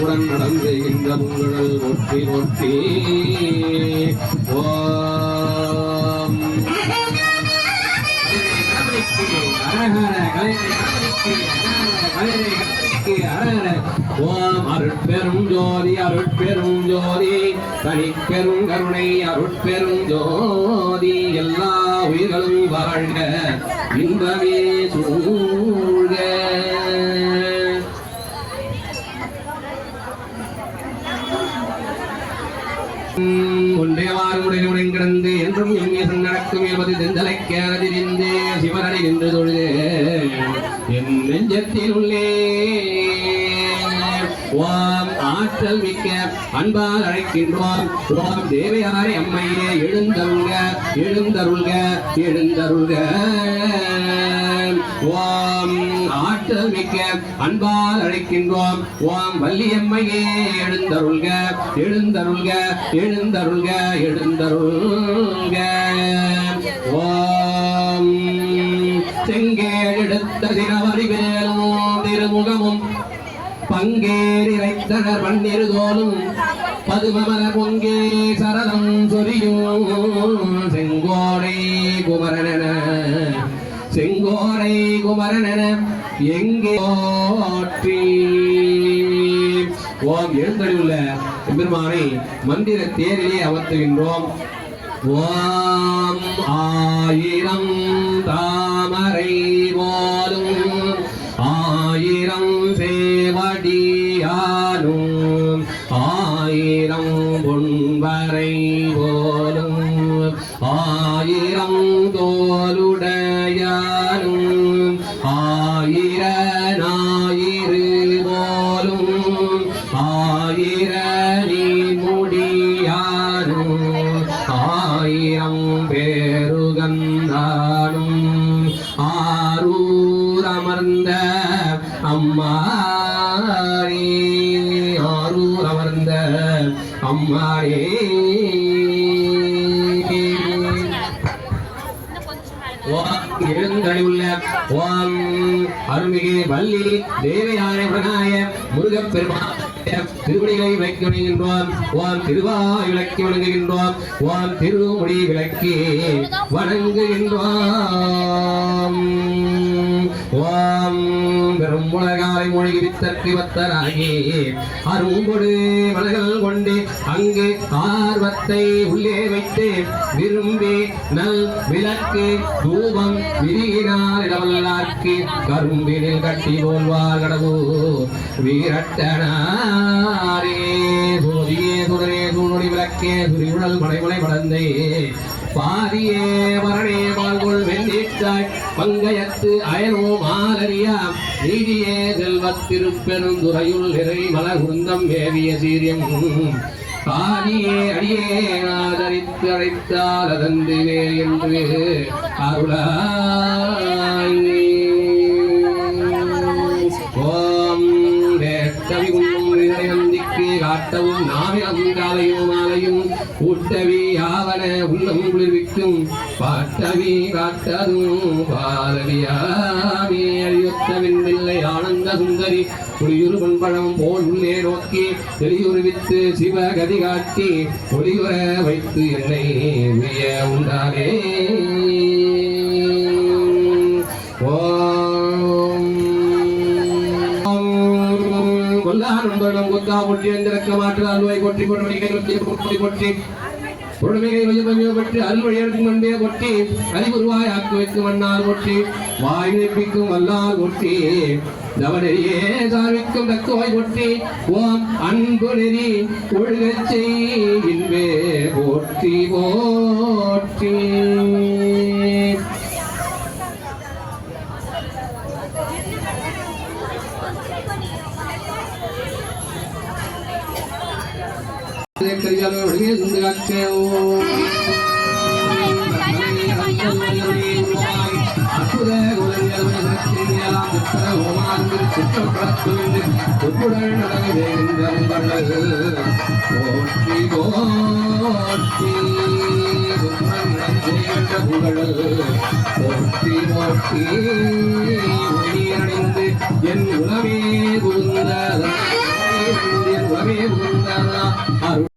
உடன் நடந்து இந்த உங்கள் ஒட்டி ஒட்டி. ஓ. ஓம் அருட்பெரும் ஜோதி அருட்பெரும் ஜோதி. தனிப்பெரும் கருணை அருட்பெரும் ஜோதி. எல்லா உயிர்களும் வாழ்க இன்பமே சூழ்க. ஒன்றையவாறு உடையுடன் கிடந்து என்றும் எம்மீசன் நடக்கும் என்பது தெந்தலைக்கேறதிரிந்து சிவனடி நின்று தொழுது. என் நெஞ்சத்தில் உள்ளே ஓம் ஆற்றல் மிக்க அன்பால் அழைக்கின்றோம். ஓம் தேவையாரை அம்மையிலே எழுந்தருள்க எழுந்தருள்க எழுந்தருள்க. ஓம் ஆற்றல் மிக்க அன்பால் அழைக்கின்றோம். ஓம் வள்ளியம்மையே எழுந்தருள்க எழுந்தருள்க எழுந்தருள்க எழுந்தருள்க. ஓம் செங்கேழெடுத்த தினவரி வேலும் திருமுகமும் பங்கேறி வைத்தனர் பன்னிரு தோலும் பதுமமல பொங்கே சரதம் சொரியும். செங்கோடை குமரனன செங்கோடை குமரனன எங்கே போற்றி. ஓம் எழுந்தறிவுள்ள பெருமானை மந்திர தேரிலே அமர்த்துகின்றோம். ஓம் ஆயிரம் தாமரை ஓம் ஆயிரம் தோலுடையானும் ஆயிர ஞாயிறு போலும் ஆயிர முடியானும் ஆயிரம் பேருகந்தானும் ஆரூர் அமர்ந்த அம்மாரே ஆரூர் அமர்ந்த அம்மாரே ஓம் ஓம் அருள்மிகு வள்ளி தேவயாய பிரணாய முருகப்பெருமான் திருவடிகளை விளக்கி வணங்குகின்றோம் ஓம் திருவாய் விளக்கி வணங்குகின்றோம். ஓம் திருமுடி விளக்கி வணங்குகின்றோம். உலகாலை மொழி வித்தற்கு வத்தராகி அரும்பொடு மலர்கள் கொண்டு அங்கு ஆர்வத்தை உள்ளே வைத்து விரும்பி நல் விளக்கு தூபம் விரியினால் இடவல்லார்க்கு கரும்பினில் கட்டி போல்வார் கடவு. வீரட்டனாரே சோதியே சுடரே சூழொடி விளக்கே சுரியுடல் மலைமலை வளர்ந்தே பாரியே மரணே பால்கொள் வெள்ளீட்டாய் பங்கயத்து அயனோ மாலரியா நீதியே செல்வத்திருப்பெரும் துறையுள் நிறை மலகுந்தம் மேவிய சீரியம். பாரியே அடியே ஆதரித்து அழைத்தால் அதந்தினே என்று அருளாய். ஓம் கவி உண்ணும் விதை நந்திக்கு காட்டவும் நாவிலும் காலையும் கூட்டவி ஆவன உள்ளம் குளிர்விக்கும் பாட்டவி காட்டதும் பாரதியாமே அழியொத்தவில்லை ஆனந்த சுந்தரி புலியுரு பண்பழம் போல் உள்ளே நோக்கி தெளியுருவித்து சிவகதி காட்டி ஒளியுற வைத்து என்னை உய உண்டானே ஓம் கொல்லாரும்படம் கொத்தா பொட்டி எந்திரக்க மாற்று அல்வாய் கொட்டி கொண்டு கைகள் கொட்டி கொட்டி பொறுமையை கொஞ்சம் பற்றி அல்வழி எடுக்கும் கொண்டே அறிவுருவாய் ஆக்கு வைக்கும் மண்ணால் கொட்டி வாய் நிற்பிக்கும் வல்லால் கொட்டி தவனெறியே சார்விக்கும் தக்குவாய் கொட்டி ஓம் அன்பு நெறி ஒழுகச் போற்றி போற்றி போற்றி போற்றி போற்றி போற்றி உயிரணிந்து என் உலவே புகுந்ததா என் உலவே புகுந்ததா